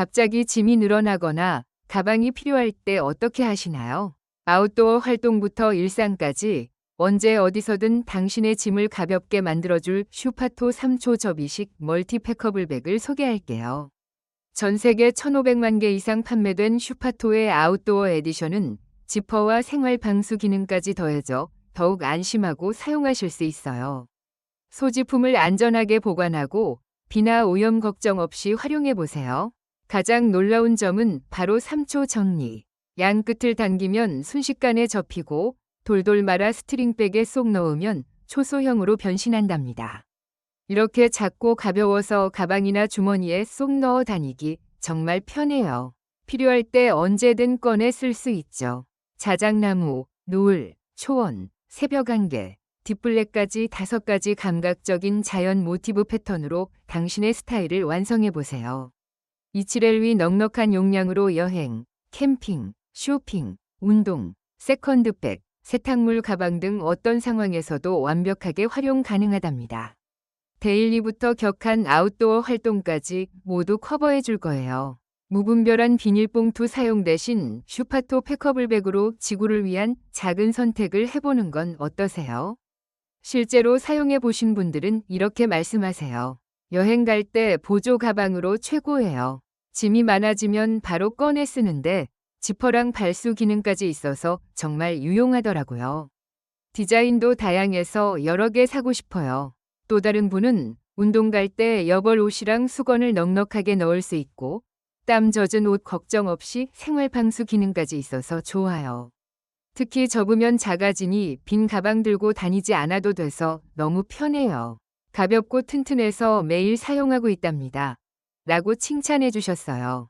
갑자기 짐이 늘어나거나 가방이 필요할 때 어떻게 하시나요? 아웃도어 활동부터 일상까지 언제 어디서든 당신의 짐을 가볍게 만들어줄 슈파토 3초 접이식 멀티패커블 백을 소개할게요. 전 세계 1,500만 개 이상 판매된 슈파토의 아웃도어 에디션은 지퍼와 생활 방수 기능까지 더해져 더욱 안심하고 사용하실 수 있어요. 소지품을 안전하게 보관하고 비나 오염 걱정 없이 활용해 보세요. 가장 놀라운 점은 바로 3초 정리. 양 끝을 당기면 순식간에 접히고 돌돌 말아 스트링백에 쏙 넣으면 초소형으로 변신한답니다. 이렇게 작고 가벼워서 가방이나 주머니에 쏙 넣어 다니기 정말 편해요. 필요할 때 언제든 꺼내 쓸 수 있죠. 자작나무, 노을, 초원, 새벽 안개, 뒷블랙까지 다섯 가지 감각적인 자연 모티브 패턴으로 당신의 스타일을 완성해 보세요. 이치렐 위 넉넉한 용량으로 여행, 캠핑, 쇼핑, 운동, 세컨드백, 세탁물 가방 등 어떤 상황에서도 완벽하게 활용 가능하답니다. 데일리부터 격한 아웃도어 활동까지 모두 커버해 줄 거예요. 무분별한 비닐봉투 사용 대신 슈파토 패커블백으로 지구를 위한 작은 선택을 해보는 건 어떠세요? 실제로 사용해 보신 분들은 이렇게 말씀하세요. 여행 갈 때 보조 가방으로 최고예요. 짐이 많아지면 바로 꺼내 쓰는데 지퍼랑 발수 기능까지 있어서 정말 유용하더라고요. 디자인도 다양해서 여러 개 사고 싶어요. 또 다른 분은 운동 갈 때 여벌 옷이랑 수건을 넉넉하게 넣을 수 있고 땀 젖은 옷 걱정 없이 생활 방수 기능까지 있어서 좋아요. 특히 접으면 작아지니 빈 가방 들고 다니지 않아도 돼서 너무 편해요. 가볍고 튼튼해서 매일 사용하고 있답니다. 라고 칭찬해 주셨어요.